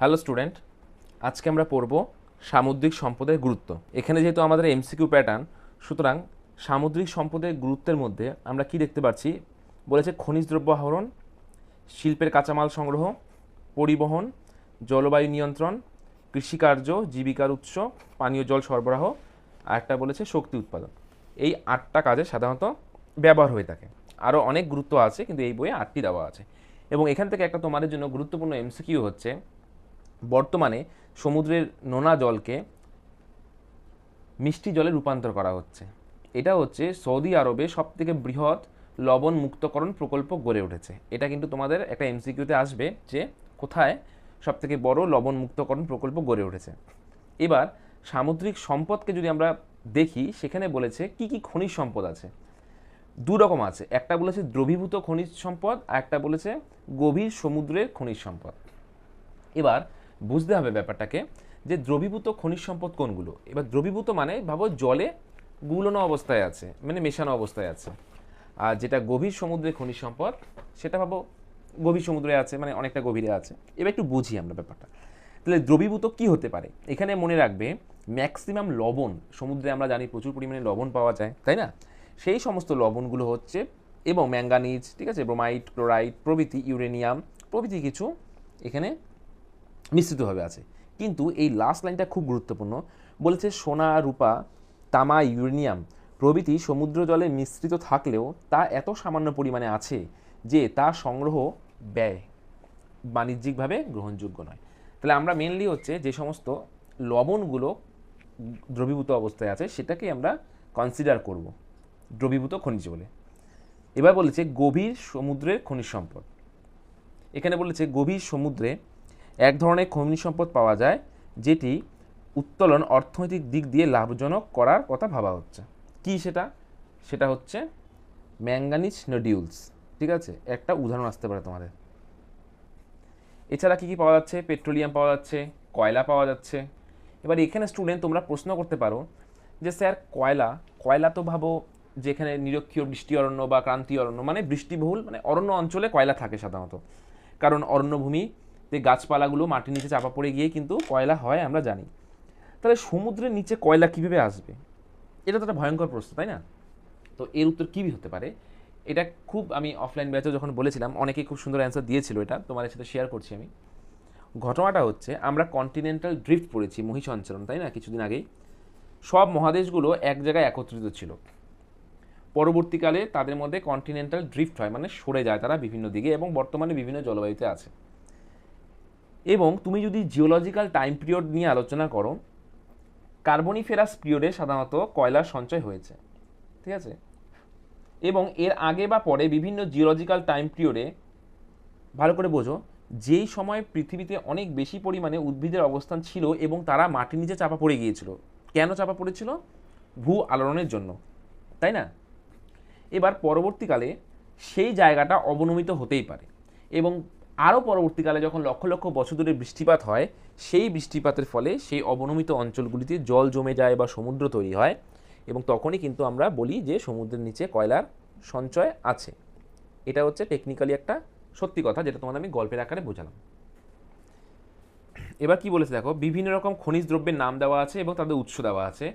Hello student, আজকে আমরা পড়ব সামুদ্রিক সম্পদের গুরুত্ব। এখানে যেহেতু আমাদের এমসিকিউ প্যাটার্ন সুতরাং সামুদ্রিক সম্পদের গুরুত্বের মধ্যে আমরা কি দেখতে পাচ্ছি? বলেছে খনিজ দ্রব্য আহরণ, শিল্পের কাঁচামাল সংগ্রহ, পরিবহন, জলবায়ু নিয়ন্ত্রণ, কৃষিকার্য, জীবিকার উৎস, পানীয় জল সরবরাহ, আর একটা বলেছে শক্তি উৎপাদন। এই আটটা কাজে সাধারণত ব্যবহার হয়ে থাকে। আরও অনেক গুরুত্ব আছে, কিন্তু এই বইয়ে আটটি দেওয়া আছে। এবং এখান থেকে একটা তোমাদের জন্য গুরুত্বপূর্ণ এমসিকিউ হচ্ছে বর্তমানে সমুদ্রের নোনা জলকে মিষ্টি জলে রূপান্তর করা হচ্ছে। এটা হচ্ছে সৌদি আরবে সবথেকে বৃহৎ লবণ মুক্তকরণ প্রকল্প গড়ে উঠেছে। এটা কিন্তু তোমাদের একটা এমসিকিউতে আসবে যে কোথায় সবথেকে বড় লবণ মুক্তকরণ প্রকল্প গড়ে উঠেছে। এবার সামুদ্রিক সম্পদকে যদি আমরা দেখি, সেখানে বলেছে কি কি খনিজ সম্পদ আছে? দু রকম আছে। একটা বলেছে দ্রবীভূত খনিজ সম্পদ, আর একটা বলেছে গভীর সমুদ্রের খনিজ সম্পদ। এবার বুঝতে হবে ব্যাপারটাকে যে দ্রবীভূত খনিজ সম্পদ কোনগুলো? এবার দ্রবীভূত মানে ভাবো জলে গুলনো অবস্থায় আছে মানে মেশানো অবস্থায় আছে। আর যেটা গভীর সমুদ্রে খনিজ সম্পদ, সেটা ভাবো গভীর সমুদ্রে আছে মানে অনেকটা গভীরে আছে। এবার একটু বুঝি আমরা ব্যাপারটা। তাহলে দ্রবীভূত কি হতে পারে? এখানে মনে রাখবে ম্যাক্সিমাম লবণ, সমুদ্রে আমরা জানি প্রচুর পরিমাণে লবণ পাওয়া যায়, তাই না? সেই সমস্ত লবণগুলো হচ্ছে এবং ম্যাঙ্গানিজ, ঠিক আছে ব্রোমাইট ক্লোরাইড, প্রভৃতি ইউরেনিয়াম, প্রভৃতি কিছু এখানে মিশ্রিতভাবে আছে। কিন্তু এই লাস্ট লাইনটা খুব গুরুত্বপূর্ণ। বলেছে সোনা, রূপা, তামা, ইউরেনিয়াম প্রভৃতি সমুদ্র জলে মিশ্রিত থাকলেও তা এত সামান্য পরিমাণে আছে যে তা সংগ্রহ ব্যয় বাণিজ্যিকভাবে গ্রহণযোগ্য নয়। তাহলে আমরা মেনলি হচ্ছে যে সমস্ত লবণগুলো দ্রবীভূত অবস্থায় আছে, সেটাকে আমরা কনসিডার করব। দ্রবীভূত খনিজ বলে। এবার বলেছে গভীর সমুদ্রের খনিজ সম্পদ। এখানে বলেছে গভীর সমুদ্রে এক ধরনের খনিজ সম্পদ পাওয়া যায়, যেটি উত্তোলন অর্থনৈতিক দিক দিয়ে লাভজনক করার কথা ভাবা হচ্ছে। কি সেটা? সেটা হচ্ছে ম্যাঙ্গানিজ নডিউলস। ঠিক আছে? একটা উদাহরণ আসতে পারে তোমাদের। এছাড়া কী কী পাওয়া যাচ্ছে? পেট্রোলিয়াম পাওয়া যাচ্ছে, কয়লা পাওয়া যাচ্ছে। এবার এখানে স্টুডেন্ট তোমরা প্রশ্ন করতে পারো যে, স্যার, কয়লা? কয়লা তো ভাবো যেখানে নিরক্ষীয় বৃষ্টি অরণ্য বা ক্রান্তি অরণ্য মানে বৃষ্টিবহুল মানে অরণ্য অঞ্চলে কয়লা থাকে সাধারণত। কারণ অরণ্যভূমিতে গাছপালাগুলো মাটির নিচে চাপা পড়ে গিয়ে কিন্তু কয়লা হয় আমরা জানি। তাহলে সমুদ্রের নিচে কয়লা কীভাবে আসবে? এটা তো একটা ভয়ঙ্কর প্রশ্ন, তাই না? তো এর উত্তর কী হতে পারে? এটা খুব আমি অফলাইন ব্যাচে যখন বলেছিলাম, অনেকেই খুব সুন্দর অ্যান্সার দিয়েছিল এটা, তোমাদের সাথে শেয়ার করছি আমি। ঘটনাটা হচ্ছে, আমরা কন্টিনেন্টাল ড্রিফট পড়েছি, মহিষ অঞ্চলন তাই না? কিছুদিন আগেই। সব মহাদেশগুলো এক জায়গায় একত্রিত ছিল। পরবর্তীকালে তাদের মধ্যে কন্টিনেন্টাল ড্রিফট হয় মানে সরে যায় তারা বিভিন্ন দিকে এবং বর্তমানে বিভিন্ন জলবায়ুতে আছে। এবং তুমি যদি জিওলজিক্যাল টাইম পিরিয়ড নিয়ে আলোচনা করো কার্বনিফেরাস পিরিয়ডে সাধারণত কয়লার সঞ্চয় হয়েছে, ঠিক আছে? এবং এর আগে বা পরে বিভিন্ন জিওলজিক্যাল টাইম পিরিয়ডে ভালো করে বোঝো, যেই সময় পৃথিবীতে অনেক বেশি পরিমাণে উদ্ভিদের অবস্থান ছিল এবং তারা মাটির নিচে চাপা পড়ে গিয়েছিল। কেন চাপা পড়েছিল? ভূ আলোড়নের জন্য, তাই না? এবার পরবর্তীকালে সেই জায়গাটা অবনমিত হতেই পারে এবং আরও পরবর্তীকালে যখন লক্ষ লক্ষ বছর ধরে বৃষ্টিপাত হয়, সেই বৃষ্টিপাতের ফলে সেই অবনমিত অঞ্চলগুলিতে জল জমে যায় বা সমুদ্র তৈরি হয় এবং তখনই কিন্তু আমরা বলি যে সমুদ্রের নিচে কয়লার সঞ্চয় আছে। এটা হচ্ছে টেকনিক্যালি একটা সত্যি কথা যেটা তোমাদের আমি গল্পের আকারে বোঝালাম। এবার কি বলেছে দেখো, বিভিন্ন রকম খনিজ দ্রব্যের নাম দেওয়া আছে এবং তাদের উৎস দেওয়া আছে।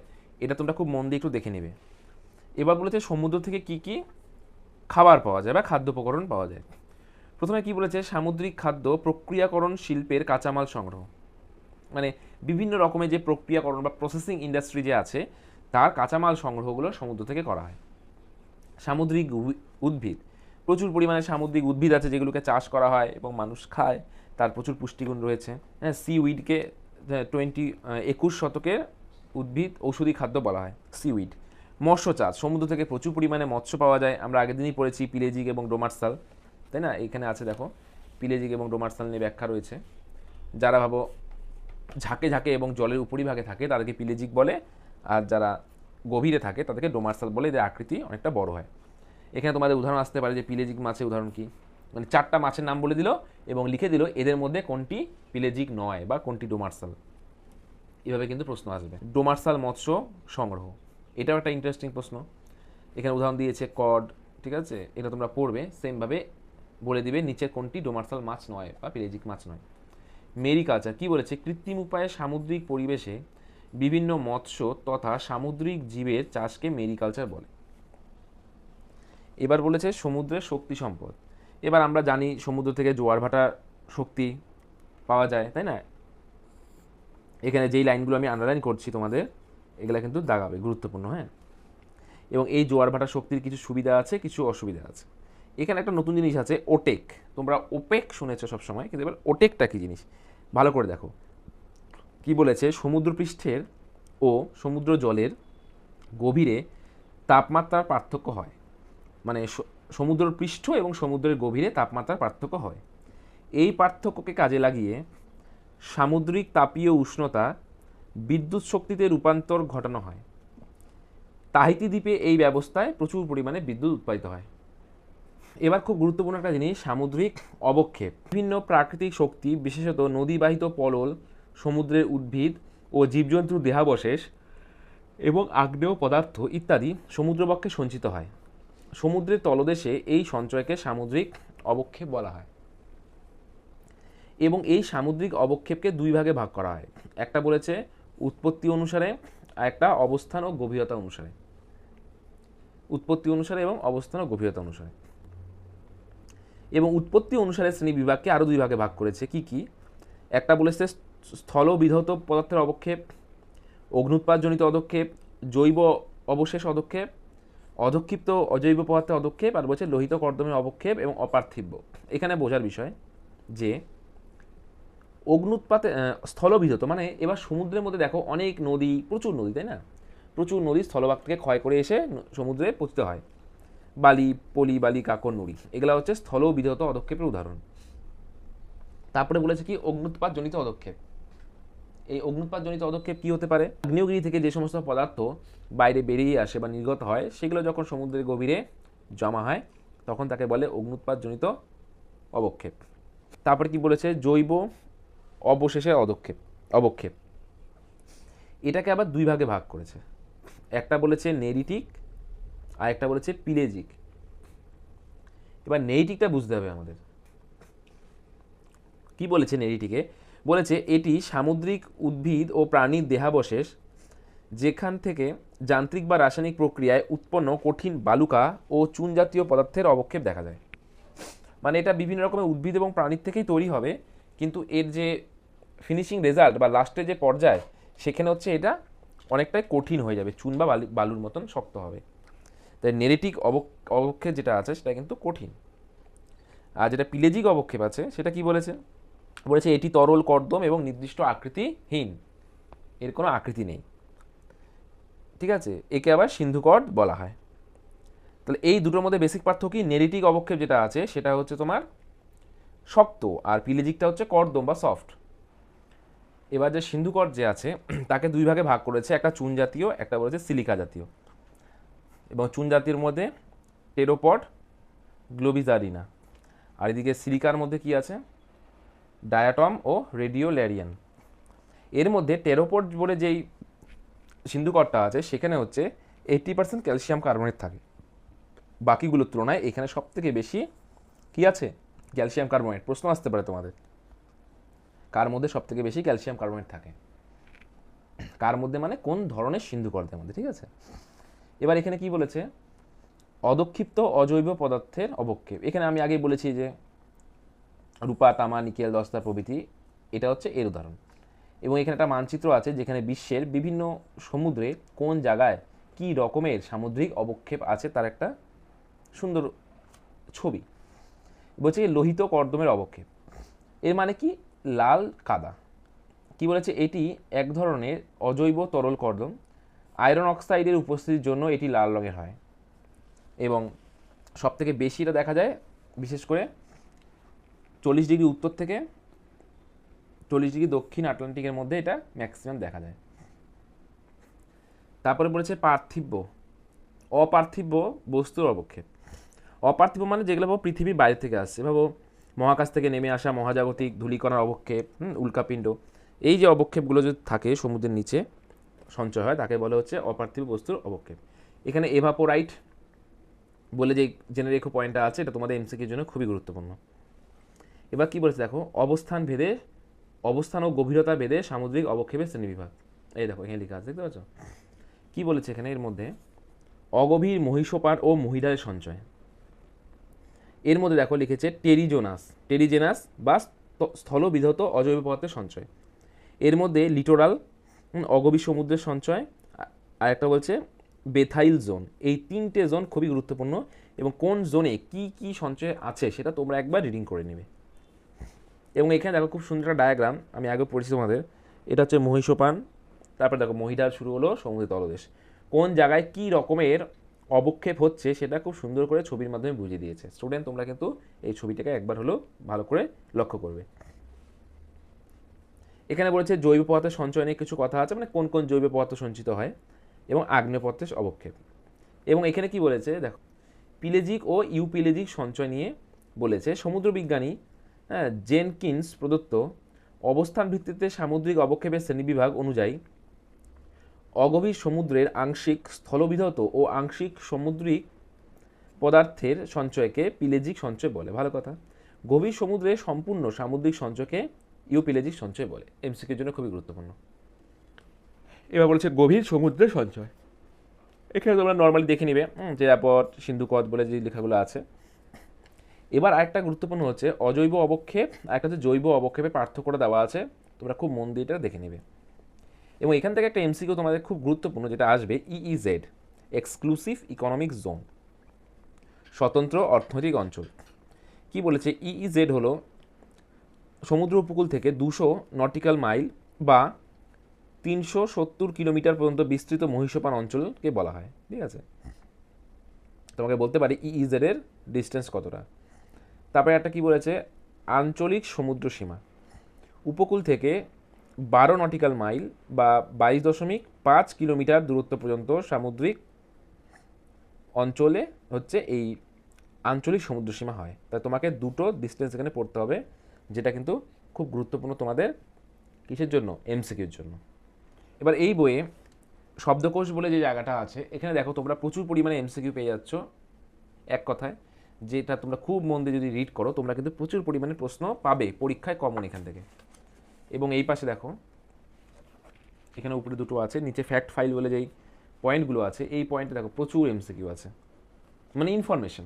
এটা তোমরা খুব মন দিয়ে একটু দেখে নেবে। এবার বলেছে সমুদ্র থেকে কি কি খাবার পাওয়া যায় বা খাদ্য উপকরণ পাওয়া যায়। প্রথমে কি বলেছে? সামুদ্রিক খাদ্য প্রক্রিয়াকরণ শিল্পের কাঁচামাল সংগ্রহ। মানে বিভিন্ন রকমের যে প্রক্রিয়াকরণ বা প্রসেসিং ইন্ডাস্ট্রি যে আছে, তার কাঁচামাল সংগ্রহগুলো সমুদ্র থেকে করা হয়। সামুদ্রিক উদ্ভিদ। প্রচুর পরিমাণে সামুদ্রিক উদ্ভিদ আছে যেগুলোকে চাষ করা হয় এবং মানুষ খায়। তার প্রচুর পুষ্টিগুণ রয়েছে। হ্যাঁ সি উইডকে টোয়েন্টি একুশ শতকের উদ্ভিদ ঔষধি খাদ্য বলা হয় সি উইড মৎস্য চাষ। সমুদ্র থেকে প্রচুর পরিমাণে মৎস্য পাওয়া যায়। আমরা আগের দিনই পড়েছি পিলেজিক এবং ডোমার্সাল। তাই না? এখানে আছে দেখো পিলেজিক এবং ডোমার্সাল নিয়ে ব্যাখ্যা রয়েছে। যারা ভাবো ঝাঁকে ঝাঁকে এবং জলের উপরিভাগে থাকে, তাদেরকে পিলেজিক বলে। আর যারা গভীরে থাকে, তাদেরকে ডোমার্সাল বলে। এদের আকৃতি অনেকটা বড় হয়। এখানে তোমাদের উদাহরণ আসতে পারে যে পিলেজিক মাছের উদাহরণ কি? মানে চারটা মাছের নাম বলে দিল এবং লিখে দিল এদের মধ্যে কোনটি পিলেজিক নয় বা কোনটি ডোমার্সাল এভাবে কিন্তু প্রশ্ন আসবে। ডোমার্সাল মৎস্য সংগ্রহ। এটাও একটা ইন্টারেস্টিং প্রশ্ন। এখানে উদাহরণ দিয়েছে কড ঠিক আছে? এটা তোমরা পড়বে সেমভাবে বলে দিবে নিচের কোনটি? ডোমার্সাল মাছ নয়, বা পিলেজিক মাছ নয়। মেরিকালচার, কি বলেছে? কৃত্রিম উপায়ে সামুদ্রিক পরিবেশে বিভিন্ন মৎস্য তথা সামুদ্রিক জীবের চাষকে মেরিকালচার বলে। এবার বলেছে সমুদ্রের শক্তি সম্পদ। এবার আমরা জানি সমুদ্র থেকে জোয়ার ভাটা শক্তি পাওয়া যায়, তাই না? এখানে যেই লাইনগুলো আমি আন্ডারলাইন করছি তোমাদের, এগুলো কিন্তু দাগাবে, গুরুত্বপূর্ণ হ্যাঁ? এবং এই জোয়ার ভাটা শক্তির কিছু সুবিধা আছে, কিছু অসুবিধা আছে। এখানে একটা নতুন জিনিস আছে, ওটেক। তোমরা ওপেক শুনেছো সবসময়, কিন্তু এবার ওটেকটা কী জিনিস? ভালো করে দেখো। কি বলেছে? সমুদ্রপৃষ্ঠের ও সমুদ্র জলের গভীরে তাপমাত্রার পার্থক্য হয়। মানে সমুদ্র পৃষ্ঠ এবং সমুদ্রের গভীরে তাপমাত্রার পার্থক্য হয়। এই পার্থক্যকে কাজে লাগিয়ে সামুদ্রিক তাপীয় উষ্ণতা বিদ্যুৎ শক্তিতে রূপান্তর ঘটানো হয়। তাহিতি দ্বীপে এই ব্যবস্থায় প্রচুর পরিমাণে বিদ্যুৎ উৎপাদিত হয়। এবার খুব গুরুত্বপূর্ণ একটা জিনিস, সামুদ্রিক অবক্ষেপ। বিভিন্ন প্রাকৃতিক শক্তি, বিশেষত নদীবাহিত পলল, সমুদ্রের উদ্ভিদ ও জীবজন্তুর দেহাবশেষ এবং আগ্নেয় পদার্থ ইত্যাদি সমুদ্রবক্ষে সঞ্চিত হয়। সমুদ্রের তলদেশে এই সঞ্চয়কে সামুদ্রিক অবক্ষেপ বলা হয় এবং এই সামুদ্রিক অবক্ষেপকে দুই ভাগে ভাগ করা হয়। একটা বলেছে উৎপত্তি অনুসারে, আর একটা অবস্থান ও গভীরতা অনুসারে। উৎপত্তি অনুসারে এবং অবস্থান ও গভীরতা অনুসারে। এবং উৎপত্তি অনুসারে শ্রেণি বিভাগকে আরও দুই ভাগে ভাগ করেছে। কি কি? একটা বলেছে স্থল বিধত পদার্থের অবক্ষেপ অগ্নুৎপাতজনিত অদক্ষেপ, জৈব অবশেষ অদক্ষেপ, অধক্ষিপ্ত অজৈব পদার্থের অদক্ষেপ, আর বলছে লোহিত কর্দমের অবক্ষেপ এবং অপার্থিব্য। এখানে বোঝার বিষয় যে অগ্নুৎপাতে স্থলবিধত মানে এবার সমুদ্রের মধ্যে দেখো অনেক নদী, প্রচুর নদী, তাই না? প্রচুর নদী স্থলভাগ থেকে ক্ষয় করে এসে সমুদ্রে পতিত হয়। বালি, পলি, বালি, কাকর, নুড়ি। এগুলা হচ্ছে স্থল বিধত অদক্ষেপের উদাহরণ। তারপরে বলেছে কি অগ্নুৎপাত জনিত অদক্ষেপ এই অগ্নুৎপাত জনিত অদক্ষেপ কি হতে পারে? আগ্নেয়গিরি থেকে যে সমস্ত পদার্থ বাইরে বেরিয়ে আসে বা নির্গত হয়, সেগুলো যখন সমুদ্রের গভীরে জমা হয়, তখন তাকে বলে অগ্নুৎপাত জনিত অবক্ষেপ। তারপরে কি বলেছে? জৈব অবশেষে অদক্ষেপ, অবক্ষেপ। এটাকে আবার দুই ভাগে ভাগ করেছে। একটা বলেছে নেরিটিক আর একটা বলেছে পিলেজিক। এবার নেইটিকটা বুঝতে হবে আমাদের। কি বলেছে নেরিটিকে বলেছে, এটি সামুদ্রিক উদ্ভিদ ও প্রাণীর দেহাবশেষ, যেখান থেকে যান্ত্রিক বা রাসায়নিক প্রক্রিয়ায় উৎপন্ন কঠিন বালুকা ও চুন জাতীয় পদার্থের অবক্ষেপ দেখা যায়। মানে এটা বিভিন্ন রকমের উদ্ভিদ এবং প্রাণীর থেকেই তৈরি হবে, কিন্তু এর যে ফিনিশিং রেজাল্ট বা লাস্টের যে পর্যায়, সেখানে হচ্ছে এটা অনেকটাই কঠিন হয়ে যাবে। চুন বা বালি বালুর মতন শক্ত হবে। তাই নেরেটিক অবক- অবক্ষেপ যেটা আছে সেটা কিন্তু কঠিন। আর যেটা পিলেজিক অবক্ষেপ আছে সেটা কি বলেছে? বলেছে এটি তরল কর্দম এবং নির্দিষ্ট আকৃতিহীন। এর কোনো আকৃতি নেই। ঠিক আছে? একে আবার সিন্ধুকর্দ বলা হয়। তাহলে এই দুটোর মধ্যে বেসিক পার্থক্য নেরিটিক অবক্ষেপ যেটা আছে সেটা হচ্ছে তোমার শক্ত, আর পিলেজিকটা হচ্ছে কর্দম বা সফট। এবার যে সিন্ধুকর যে আছে, তাকে দুই ভাগে ভাগ করেছে, একটা চুন জাতীয়, একটা বলেছে সিলিকা জাতীয়। এবং চুন জাতীয়র মধ্যে টেরোপড, গ্লোবিজারিনা। আর এদিকে সিলিকার মধ্যে কি আছে? ডায়াটম ও রেডিওল্যারিয়ান। এর মধ্যে টেরোপড বলে যেই সিন্ধুকরটা আছে, সেখানে হচ্ছে এইট্টি পার্সেন্ট ক্যালসিয়াম কার্বনেট থাকে। বাকিগুলোর তুলনায় এখানে সব থেকে বেশি কি আছে? ক্যালসিয়াম কার্বনেট প্রশ্ন আসতে পারে তোমাদের। কার মধ্যে সব থেকে বেশি ক্যালসিয়াম কার্বনেট থাকে? কার মধ্যে মানে কোন ধরনের সিন্ধুকর্দের মধ্যে, ঠিক আছে? এবার এখানে কি বলেছে? অদক্ষিপ্ত অজৈব পদার্থের অবক্ষেপ। এখানে আমি আগেই বলেছি যে রূপা, তামা, নিকেল, দস্তা প্রভৃতি, এটা হচ্ছে এর উদাহরণ। এবং এখানে একটা মানচিত্র আছে যেখানে বিশ্বের বিভিন্ন সমুদ্রে কোন জায়গায় কি রকমের সামুদ্রিক অবক্ষেপ আছে তার একটা সুন্দর ছবি। বলছে লোহিত কর্দমের অবক্ষেপ। এর মানে কি? লাল কাদা। কি বলেছে? এটি এক ধরনের অজৈব তরল কর্দম আয়রন অক্সাইডের উপস্থিতির জন্য এটি লাল রঙের হয়। এবং সবথেকে বেশি এটা দেখা যায় বিশেষ করে চল্লিশ ডিগ্রি উত্তর থেকে চল্লিশ ডিগ্রি দক্ষিণ আটলান্টিকের মধ্যে এটা ম্যাক্সিমাম দেখা যায়। তারপরে বলেছে পার্থিব্য অপার্থিব্য বস্তুর অবক্ষেপ। অপার্থিব মানে যেগুলো ভাবো পৃথিবীর বাইরে থেকে আসছে। ভাবো মহাকাশ থেকে নেমে আসা মহাজাগতিক ধূলিকণার অবক্ষেপ হুম, উল্কাপিণ্ড। এই যে অবক্ষেপগুলো যদি থাকে সমুদ্রের নিচে সঞ্চয় হয়, তাকে বলা হচ্ছে অপার্থিব বস্তুর অবক্ষেপ। এখানে এভাপোরাইট বলে যে জেনে রেখো পয়েন্টটা আছে, এটা তোমাদের এমসিকির জন্য খুবই গুরুত্বপূর্ণ। এবার কি বলেছে দেখো, অবস্থান ভেদে, অবস্থান ও গভীরতা ভেদে সামুদ্রিক অবক্ষেপের শ্রেণীবিভাগ। এই দেখো, এখানে লেখা আছে, দেখতে পাচ্ছ? কি বলেছে এখানে এর মধ্যে? অগভীর মহিষোপার ও মহিলার সঞ্চয়। এর মধ্যে দেখো লিখেছে টেরিজোনাস, টেরিজেনাস বা স্থ- স্থলবিধত অজৈব পদার্থের সঞ্চয়। এর মধ্যে লিটোরাল অগভীর সমুদ্রের সঞ্চয়। আর একটা বলছে, বেথাইল জোন। এই তিনটে জোন খুবই গুরুত্বপূর্ণ এবং কোন জোনে কি কি সঞ্চয় আছে সেটা তোমরা একবার রিডিং করে নেবে। এবং এখানে দেখো খুব সুন্দর একটা ডায়াগ্রাম আমি আগে পড়েছি তোমাদের। এটা হচ্ছে মহিষোপান, তারপর দেখো মহিলার শুরু হলো সমুদ্র তলদেশ। কোন জায়গায় কি রকমের অবক্ষেপ হচ্ছে সেটা খুব সুন্দর করে ছবির মাধ্যমে বুঝিয়ে দিয়েছে। স্টুডেন্ট তোমরা কিন্তু এই ছবিটাকে একবার হলেও ভালো করে লক্ষ্য করবে। এখানে বলেছে জৈব পদার্থের সঞ্চয় নিয়ে কিছু কথা আছে মানে কোন কোন জৈব পদার্থ সঞ্চিত হয় এবং আগ্নেয় পদার্থের অবক্ষেপ। এবং এখানে কি বলেছে? দেখো, পিলেজিক ও ইউপিলেজিক সঞ্চয় নিয়ে বলেছে সমুদ্রবিজ্ঞানী হ্যাঁ জেনকিন্স প্রদত্ত অবস্থান ভিত্তিতে সামুদ্রিক অবক্ষেপের শ্রেণীবিভাগ অনুযায়ী অগভীর সমুদ্রের আংশিক স্থলবিধত ও আংশিক সামুদ্রিক পদার্থের সঞ্চয়কে পিলেজিক সঞ্চয় বলে। ভালো কথা। গভীর সমুদ্রে সম্পূর্ণ সামুদ্রিক সঞ্চয়কে ইউপিলেজিক সঞ্চয় বলে। এমসিকির জন্য খুবই গুরুত্বপূর্ণ। এবার বলছে গভীর সমুদ্রের সঞ্চয়। এখানে তোমরা নর্মালি দেখে নিবে যে অ্যাপট সিন্ধুকদ বলে যে লেখাগুলো আছে। এবার আরেকটা গুরুত্বপূর্ণ হচ্ছে, অজৈব অবক্ষেপ আর একটা হচ্ছে জৈব অবক্ষেপে পার্থক্যটা দেওয়া আছে, তোমরা খুব মন দিয়ে এটা দেখে নিবে। এবং এখান থেকে একটা এমসিকিউ তোমাদের খুব গুরুত্বপূর্ণ যেটা আসবে ইইজেড এক্সক্লুসিভ ইকোনমিক জোন স্বতন্ত্র অর্থনৈতিক অঞ্চল। কি বলেছে? ইইজেড হলো সমুদ্র উপকূল থেকে দুশো নটিক্যাল মাইল বা তিনশো সত্তর কিলোমিটার পর্যন্ত বিস্তৃত মহিষপান অঞ্চলকে বলা হয়, ঠিক আছে? তোমাকে বলতে পারি ইইজেড এর ডিস্টেন্স কতটা। তারপরে একটা কি বলেছে? আঞ্চলিক সমুদ্র সীমা। উপকূল থেকে বারো নটিক্যাল মাইল বা বাইশ দশমিক পাঁচ কিলোমিটার দূরত্ব পর্যন্ত সামুদ্রিক অঞ্চলে হচ্ছে এই আঞ্চলিক সমুদ্র সীমা হয়। তাই তোমাকে দুটো ডিস্টেন্স এখানে পড়তে হবে। যেটা কিন্তু খুব গুরুত্বপূর্ণ তোমাদের কিসের জন্য? এমসিকিউর জন্য। এবার এই বইয়ে শব্দকোষ বলে যে জায়গাটা আছে, এখানে দেখো তোমরা প্রচুর পরিমাণে এমসিকিউ পেয়ে যাচ্ছ, এক কথায়। যেটা তোমরা খুব মন দিয়ে যদি রিড করো, তোমরা কিন্তু প্রচুর পরিমাণে প্রশ্ন পাবে পরীক্ষায় কমন এখান থেকে। এবং এই পাশে দেখো, এখানে উপরে দুটো আছে, নিচে ফ্যাক্ট ফাইল বলে যেই পয়েন্টগুলো আছে, এই পয়েন্টে দেখো প্রচুর এমসিকিউ আছে। মানে ইনফরমেশন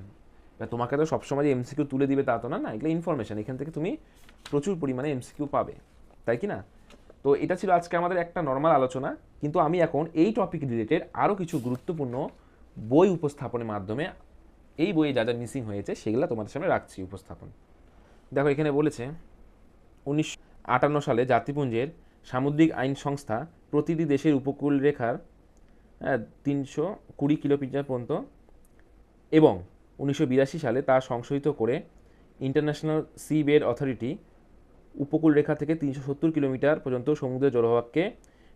তোমাকে তো সবসময় যে এমসিকিউ তুলে দিবে তা তো না না, এগুলো ইনফরমেশন এখান থেকে তুমি প্রচুর পরিমাণে এমসিকিউ পাবে, তাই কি না? তো এটা ছিল আজকে আমাদের একটা নর্মাল আলোচনা, কিন্তু আমি এখন এই টপিক রিলেটেড আরও কিছু গুরুত্বপূর্ণ বই উপস্থাপনের মাধ্যমে এই বইয়ে যা যা মিসিং হয়েছে, সেগুলো তোমাদের সামনে রাখছি উপস্থাপন। দেখো, এখানে বলেছে উনিশশো আটান্ন সালে জাতিপুঞ্জের সামুদ্রিক আইন সংস্থা প্রতিটি দেশের উপকূল রেখার তিনশো কুড়ি কিলোমিটার পর্যন্ত এবং উনিশশো বিরাশি সালে তা সংশোধিত করে ইন্টারন্যাশনাল সি বেড অথরিটি উপকূল রেখা থেকে তিনশো সত্তর কিলোমিটার পর্যন্ত সমুদ্রের জলভাগকে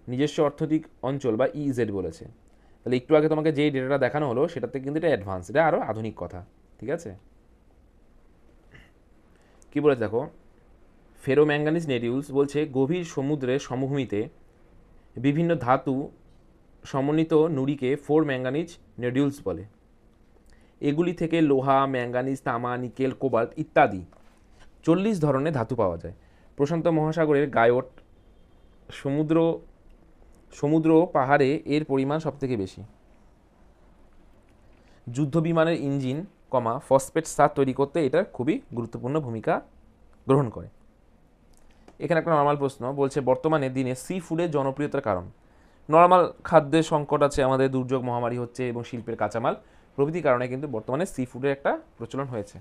নিজস্ব অর্থনৈতিক অঞ্চল বা ইজেড বলেছে। তাহলে একটু আগে তোমাকে যে ডেটাটা দেখানো হলো, সেটাতে কিন্তু এটা অ্যাডভান্স এটা আরও আধুনিক কথা, ঠিক আছে? কি বলে দেখো? ফেরোম্যাঙ্গানিজ নেডিউলস বলছে গভীর সমুদ্রের সমভূমিতে বিভিন্ন ধাতু সমন্বিত নুড়িকে ফোর ম্যাঙ্গানিজ নেডিউলস বলে। এগুলি থেকে লোহা, ম্যাঙ্গানিজ, তামা, নিকেল, কোবাল্ট ইত্যাদি চল্লিশ ধরনের ধাতু পাওয়া যায়। প্রশান্ত মহাসাগরের গায়ট সমুদ্র সমুদ্র পাহাড়ে এর পরিমাণ সবথেকে বেশি। যুদ্ধ বিমানের ইঞ্জিন, কমা, ফসফেট সার তৈরি করতে এটা খুবই গুরুত্বপূর্ণ ভূমিকা গ্রহণ করে। এখানে একটা নর্মাল প্রশ্ন, বলছে বর্তমানে দিনে সি ফুডের জনপ্রিয়তার কারণ। নর্মাল খাদ্যের সংকট আছে, আমাদের দুর্যোগ মহামারী হচ্ছে এবং শিল্পের কাঁচামাল প্রভৃতি কারণে কিন্তু বর্তমানে সি ফুডের একটা প্রচলন হয়েছে।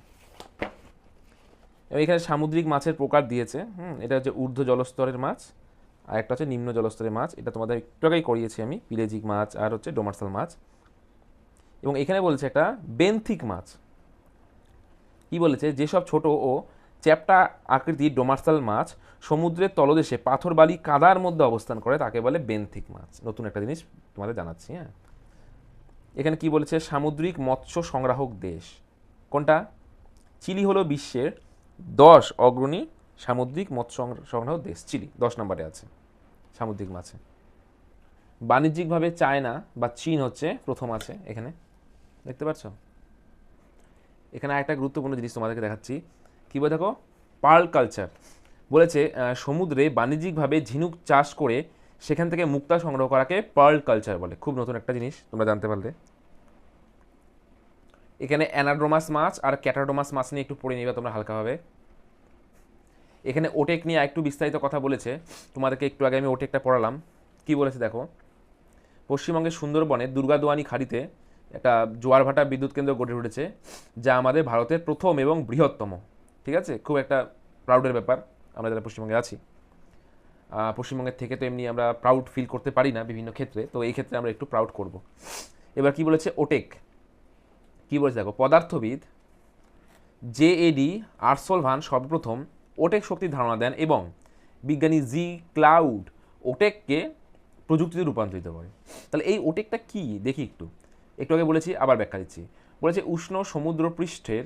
এবং এখানে সামুদ্রিক মাছের প্রকার দিয়েছে, হুম, এটা হচ্ছে ঊর্ধ্ব জলস্তরের মাছ, আর একটা হচ্ছে নিম্ন জলস্তরের মাছ, এটা তোমাদের একটু আগেই করিয়েছি আমি, পিলেজিক মাছ আর হচ্ছে ডোমার্সাল মাছ। এবং এখানে বলছে একটা বেন্থিক মাছ। কি বলেছে? যেসব ছোট ও চ্যাপ্টা আকৃতির ডোমার্সাল মাছ সমুদ্রের তলদেশে পাথর বালি কাদার মধ্যে অবস্থান করে, তাকে বলে বেন্থিক মাছ। নতুন একটা জিনিস তোমাদের জানাচ্ছি হ্যাঁ। এখানে কি বলেছে? সামুদ্রিক মৎস্য সংগ্রাহক দেশ। কোনটা? চিলি হলো বিশ্বের দশ অগ্রণী সামুদ্রিক মৎস্য সংগ্রা- সংগ্রাহক দেশ। চিলি, দশ নম্বরে আছে, সামুদ্রিক মাছে। বাণিজ্যিকভাবে চায়না বা চীন হচ্ছে প্রথম আছে এখানে। দেখতে পাচ্ছ? এখানে একটা গুরুত্বপূর্ণ জিনিস তোমাদেরকে দেখাচ্ছি। কী বলে দেখো? Pearl culture. বলেছে সমুদ্রে বাণিজ্যিকভাবে ঝিনুক চাষ করে সেখান থেকে মুক্তা সংগ্রহ করাকে পার্ল কালচার বলে। খুব নতুন একটা জিনিস, তোমরা জানতে পারলে। এখানে অ্যানাড্রোমাস মাছ আর ক্যাটাডোমাস মাছ নিয়ে একটু পড়ে নিবে তোমরা হালকাভাবে। এখানে ওটেক নিয়ে একটু বিস্তারিত কথা বলেছে। তোমাদেরকে একটু আগে আমি ওটেকটা পড়ালাম। কি বলেছে দেখো? পশ্চিমবঙ্গের সুন্দরবনে দুর্গাদোয়ানি খাড়িতে একটা জোয়ার ভাটা বিদ্যুৎ কেন্দ্র গড়ে উঠেছে, যা আমাদের ভারতের প্রথম এবং বৃহত্তম। ঠিক আছে? খুব একটা প্রাউডের ব্যাপার, আমরা যারা পশ্চিমবঙ্গে আছি। পশ্চিমবঙ্গের থেকে তো এমনি আমরা প্রাউড ফিল করতে পারি না বিভিন্ন ক্ষেত্রে, তো এই ক্ষেত্রে আমরা একটু প্রাউড করব। এবার কি বলেছে ওটেক? কি বলেছে দেখো, পদার্থবিদ জে এডি আর্সলভান সর্বপ্রথম ওটেক শক্তির ধারণা দেন এবং বিজ্ঞানী জি ক্লাউড ওটেককে প্রযুক্তিতে রূপান্তরিত করে। তাহলে এই ওটেকটা কি? দেখি একটু। একটু আগে বলেছি, আবার ব্যাখ্যা দিচ্ছি। বলেছে উষ্ণ সমুদ্র পৃষ্ঠের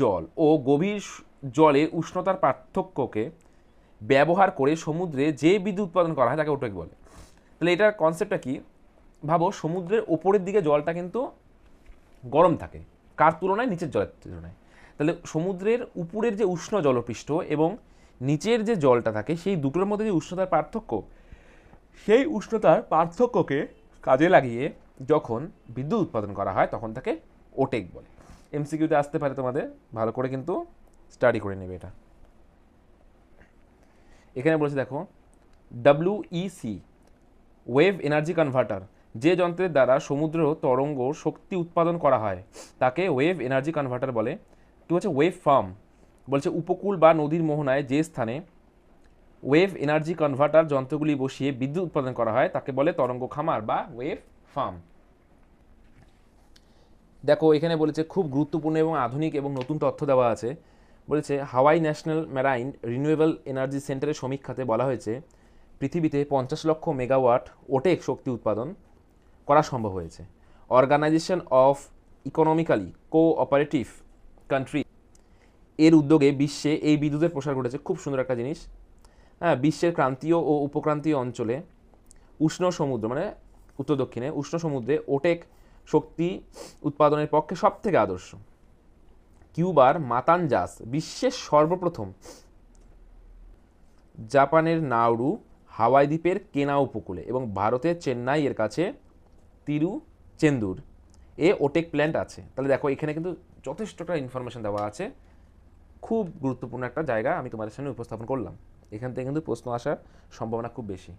জল ও গভীর জলের উষ্ণতার পার্থক্যকে ব্যবহার করে সমুদ্রে যে বিদ্যুৎ উৎপাদন করা হয় তাকে ওটেক বলে। তাহলে এটার কনসেপ্টটা কি? ভাবো সমুদ্রের ওপরের দিকে জলটা কিন্তু গরম থাকে, কার তুলনায় নিচের জলের তুলনায়। তাহলে সমুদ্রের উপরের যে উষ্ণ জলপৃষ্ঠ এবং নিচের যে জলটা থাকে, সেই দুটোর মধ্যে যে উষ্ণতার পার্থক্য, সেই উষ্ণতার পার্থক্যকে কাজে লাগিয়ে যখন বিদ্যুৎ উৎপাদন করা হয়, তখন তাকে ওটেক বলে। এমসিকিউতে আসতে পারে তোমাদের, ভালো করে কিন্তু স্টাডি করে নেবে এটা। এখানে বলেছে দেখো ডাব্লিউইসি ওয়েভ এনার্জি কনভার্টার যে যন্ত্রের দ্বারা সমুদ্র, তরঙ্গ, শক্তি উৎপাদন করা হয়, তাকে ওয়েভ এনার্জি কনভার্টার বলে। কি হচ্ছে ওয়েভ ফার্ম বলছে উপকূল বা নদীর মোহনায় যে স্থানে ওয়েভ এনার্জি কনভার্টার যন্ত্রগুলি বসিয়ে বিদ্যুৎ উৎপাদন করা হয়, তাকে বলে তরঙ্গ খামার বা ওয়েভ ফার্ম দেখো, এখানে বলেছে খুব গুরুত্বপূর্ণ এবং আধুনিক এবং নতুন তথ্য দেওয়া আছে। বলেছে, Hawaii national marine renewable energy সেন্টারের সমীক্ষাতে বলা হয়েছে, পৃথিবীতে পঞ্চাশ লক্ষ মেগাওয়াট ওটেক শক্তি উৎপাদন করা সম্ভব হয়েছে। Organisation of economically cooperative country এর উদ্যোগে বিশ্বে এই বিদ্যুতের প্রসার ঘটেছে। খুব সুন্দর একটা জিনিস। হ্যাঁ বিশ্বের ক্রান্তীয় ও উপক্রান্তীয় অঞ্চলে উষ্ণ সমুদ্র মানে উত্তর দক্ষিণে উষ্ণ সমুদ্রে ওটেক শক্তি উৎপাদনের পক্ষে সব থেকে আদর্শ। কিউবার মাতানজাস বিশ্বের সর্বপ্রথম। জাপানের নাউরু হাওয়াই দ্বীপের কেনা উপকূলে এবং ভারতের চেন্নাই এর কাছে তিরু চেন্দুর এ ওটেক প্ল্যান্ট আছে। তাহলে দেখো, এখানে কিন্তু যথেষ্টটা ইনফরমেশন দেওয়া আছে। খুব গুরুত্বপূর্ণ একটা জায়গা আমি তোমাদের সামনে উপস্থাপন করলাম। এখান থেকে কিন্তু প্রশ্ন আসার সম্ভাবনা খুব বেশি।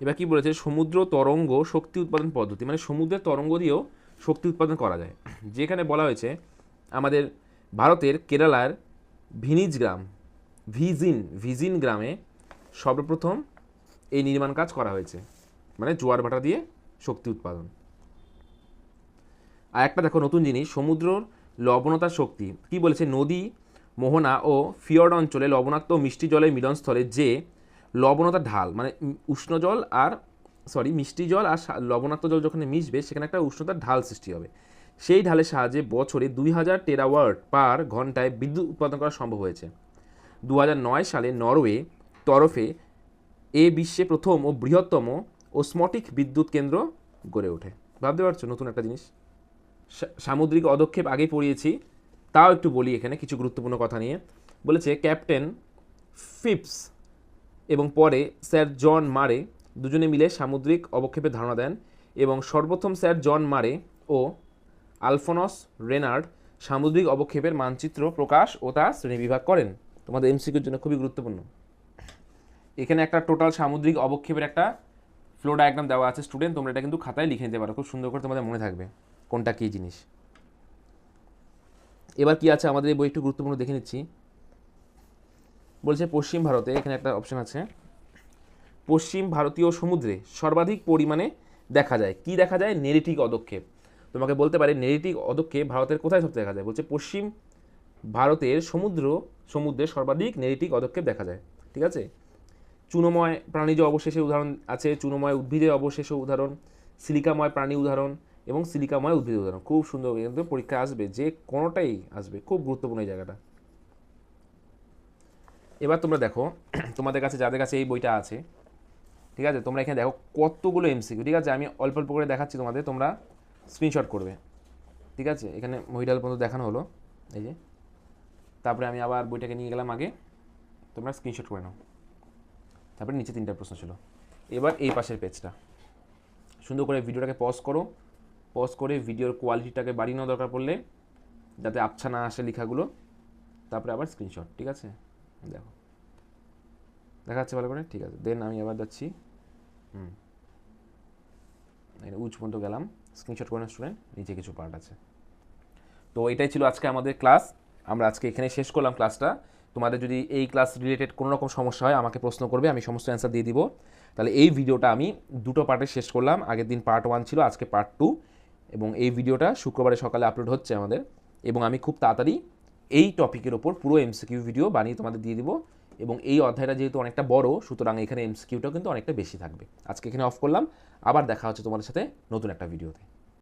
এবার কি বলেছে? সমুদ্র তরঙ্গ শক্তি উৎপাদন পদ্ধতি। মানে সমুদ্রের তরঙ্গ দিয়েও শক্তি উৎপাদন করা যায়। যেখানে বলা হয়েছে আমাদের ভারতের কেরালার ভিনিজ গ্রাম, ভিজিন ভিজিন গ্রামে সর্বপ্রথম এই নির্মাণ কাজ করা হয়েছে। মানে জোয়ার ভাটা দিয়ে শক্তি উৎপাদন। আর একটা দেখো নতুন জিনিস, সমুদ্রর লবণতার শক্তি। কি বলেছে? নদী, মোহনা ও ফিয়র্ড অঞ্চলে লবণাক্ত মিষ্টি জলের মিলনস্থলে যে লবণতার ঢাল মানে উষ্ণ জল আর সরি মিষ্টি জল আর লবণাক্ত জল যখন মিশবে, সেখানে একটা উষ্ণতার ঢাল সৃষ্টি হবে। সেই ঢালের সাহায্যে বছরে দুই হাজার টেরাওয়াট পার ঘন্টায় বিদ্যুৎ উৎপাদন করা সম্ভব হয়েছে। দু সালে নরওয়ে তরফে এ বিশ্বে প্রথম ও বৃহত্তম ওসমটিক বিদ্যুৎ কেন্দ্র গড়ে ওঠে। ভাবতে পারছ? নতুন একটা জিনিস। সামুদ্রিক অদক্ষেপ আগে পড়িয়েছি, তাও একটু বলি এখানে কিছু গুরুত্বপূর্ণ কথা নিয়ে। বলেছে ক্যাপ্টেন ফিপস এবং পরে স্যার জন মারে দুজনে মিলে সামুদ্রিক অবক্ষেপের ধারণা দেন এবং সর্বপ্রথম স্যার জন মারে ও আলফোনস রেনার্ড সামুদ্রিক অবক্ষেপের মানচিত্র প্রকাশ ও তা শ্রেণীবিভাগ করেন। তোমাদের এমসিকিউর জন্য খুবই গুরুত্বপূর্ণ। এখানে একটা টোটাল সামুদ্রিক অবক্ষেপের একটা ফ্লো ডায়াগ্রাম দেওয়া আছে। স্টুডেন্ট, তোমরা এটা কিন্তু খাতায় লিখে নিতে পারো। খুব সুন্দর করে তোমাদের মনে থাকবে কোনটা কী জিনিস। এবার কি আছে আমাদের এই বই একটু গুরুত্বপূর্ণ দেখে নিচ্ছি। বলছে পশ্চিম ভারতে, এখানে একটা অপশন আছে। পশ্চিম ভারতীয় সমুদ্রে সর্বাধিক পরিমাণে দেখা যায়। কি দেখা যায়? নেরিটিক অদক্ষেপ। তোমাকে বলতে পারে নেরিটিক অদক্ষেপ ভারতের কোথায় সব দেখা যায়? বলছে পশ্চিম ভারতের সমুদ্র সমুদ্রে সর্বাধিক নেরিটিক অদক্ষেপ দেখা যায়। ঠিক আছে? চুনোময় প্রাণীজ অবশেষে উদাহরণ আছে, চুনোময় উদ্ভিদের অবশেষে উদাহরণ, সিলিকাময় প্রাণী উদাহরণ এবং সিলিকাময় উদ্ভিদের উদাহরণ। খুব সুন্দর কিন্তু পরীক্ষা আসবে, যে কোনোটাই আসবে, খুব গুরুত্বপূর্ণ এই জায়গাটা। এবার তোমরা দেখো, তোমাদের কাছে, যাদের কাছে এই বইটা আছে, ঠিক আছে? তোমরা এখানে দেখো কতগুলো এমসিকিউ ঠিক আছে? আমি অল্প অল্প করে দেখাচ্ছি তোমাদের, তোমরা স্ক্রিনশট করবে। ঠিক আছে? এখানে মহিলাল পর্যন্ত দেখানো হলো। এই যে। তারপরে আমি আবার বইটাকে নিয়ে গেলাম আগে। তোমরা স্ক্রিনশট করে নাও। তারপরে নিচে তিনটা প্রশ্ন ছিল। এবার এই পাশের পেজটা। সুন্দর করে ভিডিওটাকে পজ করো। পজ করে ভিডিওর কোয়ালিটিটাকে বাড়িয়ে নেওয়া দরকার পড়লে, যাতে আবছা না আসে লেখাগুলো। তারপরে আবার স্ক্রিনশট ঠিক আছে? দেখো। দেখা যাচ্ছে ভালো করে? ঠিক আছে। দেন আমি আবার যাচ্ছি। হুম। উঁচ পর্যন্ত গেলাম। স্ক্রিনশট করে স্টুডেন্ট নিচে কিছু পার্ট আছে। তো এটাই ছিল আজকে আমাদের ক্লাস আমরা আজকে এখানে শেষ করলাম ক্লাসটা তোমাদের যদি এই ক্লাস রিলেটেড কোনো রকম সমস্যা হয়, আমাকে প্রশ্ন করবে, আমি সমস্ত অ্যান্সার দিয়ে দিব। তাহলে এই ভিডিওটা আমি দুটো পার্টে শেষ করলাম। আগের দিন পার্ট ওয়ান ছিল, আজকে পার্ট টু এবং এই ভিডিওটা শুক্রবারে সকালে আপলোড হচ্ছে আমাদের। এবং আমি খুব তাড়াতাড়ি এই টপিকের ওপর পুরো এমসিকিউ ভিডিও বানিয়ে তোমাদের দিয়ে দিব। এবং এই অধ্যায়টা যেহেতু অনেকটা বড়, সুতরাং এখানে এমসিকিউটাও কিন্তু অনেকটা বেশি থাকবে। আজকে এখানে অফ করলাম। আবার দেখা হচ্ছে তোমাদের সাথে নতুন একটা ভিডিওতে